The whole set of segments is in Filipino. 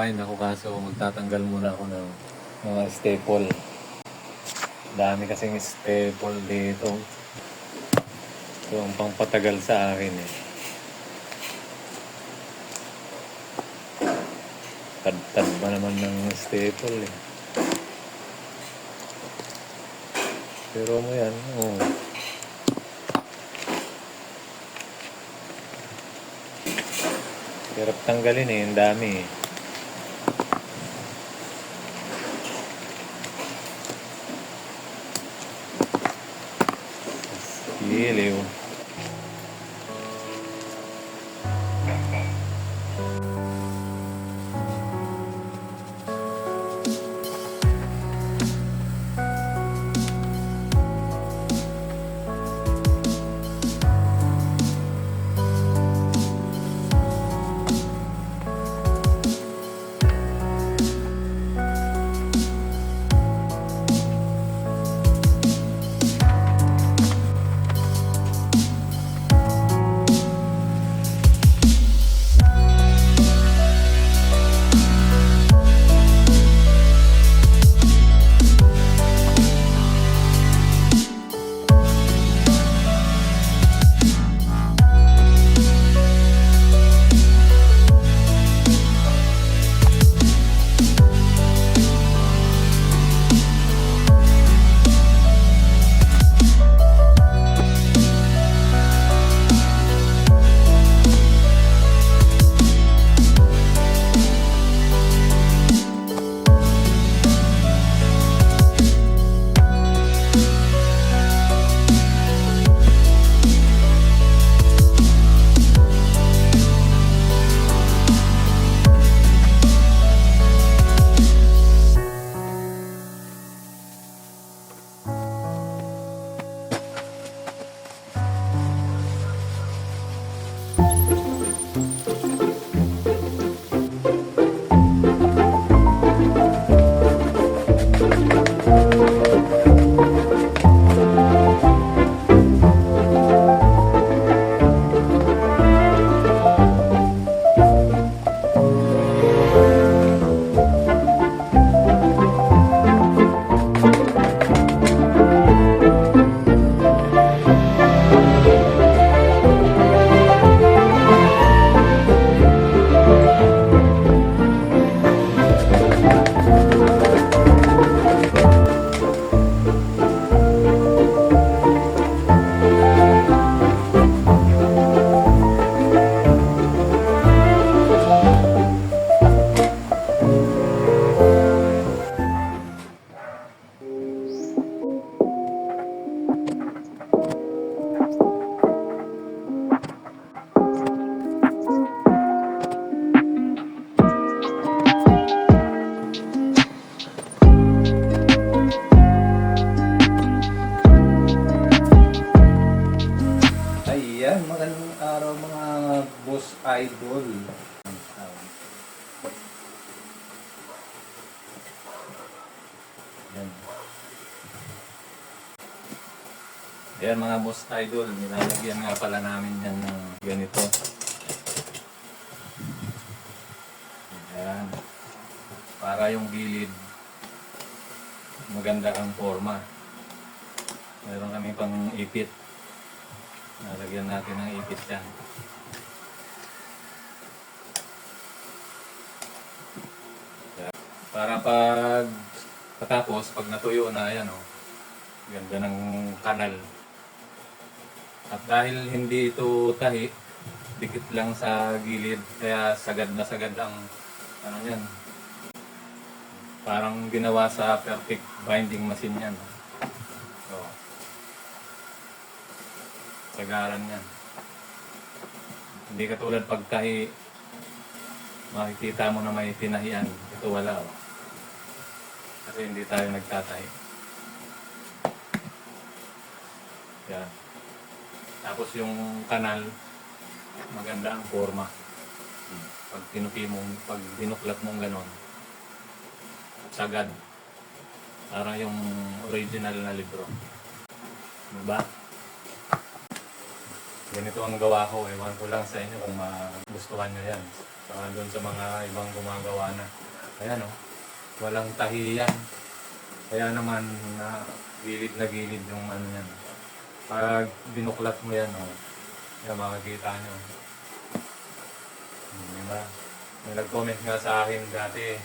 combine ako kaso magtatanggal muna ako ng mga staple. Dami kasing staple dito. Ito ang pangpatagal sa akin eh. Tad-tad ba naman ng staple eh. Pero mo yan, oh. Hirap tanggalin eh, ang dami eh. Boss idol. Yan. Yan mga boss idol, nilalagyan nga pala namin yan ng ganito. Yan. Para yung gilid maganda ang forma. Meron kami pang ipit. Nalagyan natin ng ipit yan. Para pag Patapos, pag natuyo na, ayan o, ganda ng kanal. At dahil hindi ito tahi, dikit lang sa gilid, kaya sagad na sagad ang, ano yan, parang ginawa sa perfect binding machine yan. So, sagaran yan. Hindi katulad pag tahi, makikita mo na may tinahian, ito wala o. Kasi hindi tayo nagtatay. Yan. Tapos yung kanal, maganda ang forma. Pag tinupi mo, pag dinuklat mong ganon, sagad. Parang yung original na libro. Diba? Ganito ang gawa ko. Ewan ko lang sa inyo kung magustuhan nyo yan. Saka doon sa mga ibang gumagawa na. Ayan oh, walang tahiyan. Kaya naman na gilid na gilid yung ano yan. Pag binuklat mo yan, oh, yan makikita nyo. Hmm, Diba? May nag-comment nga sa akin dati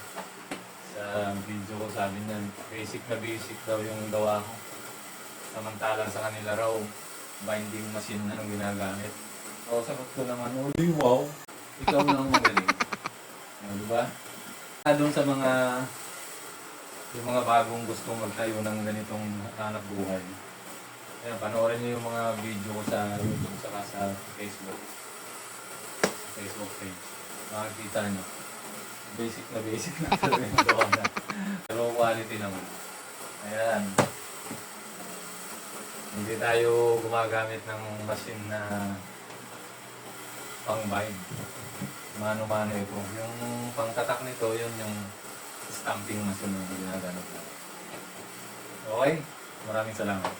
sa video ko sabi niya, basic na basic daw yung gawa ko. Samantalang sa kanila raw, binding machine na ang ginagamit. O, sagot ko naman, oh, wow, ikaw na ang magaling. O, di ba? Ah, Doon sa mga yung mga bagong gustong magtayo ng ganitong hanap buhay. Kaya panoorin niyo yung mga video ko sa YouTube saka sa Facebook. Sa Facebook page. Makikita niyo. Basic na basic na na. Pero quality naman. Ayan. Hindi tayo gumagamit ng machine na pang-bind. Mano-mano ito. Yung pangtatak nito, yun yung stamping machine yung ginagamit. Okay? Maraming salamat.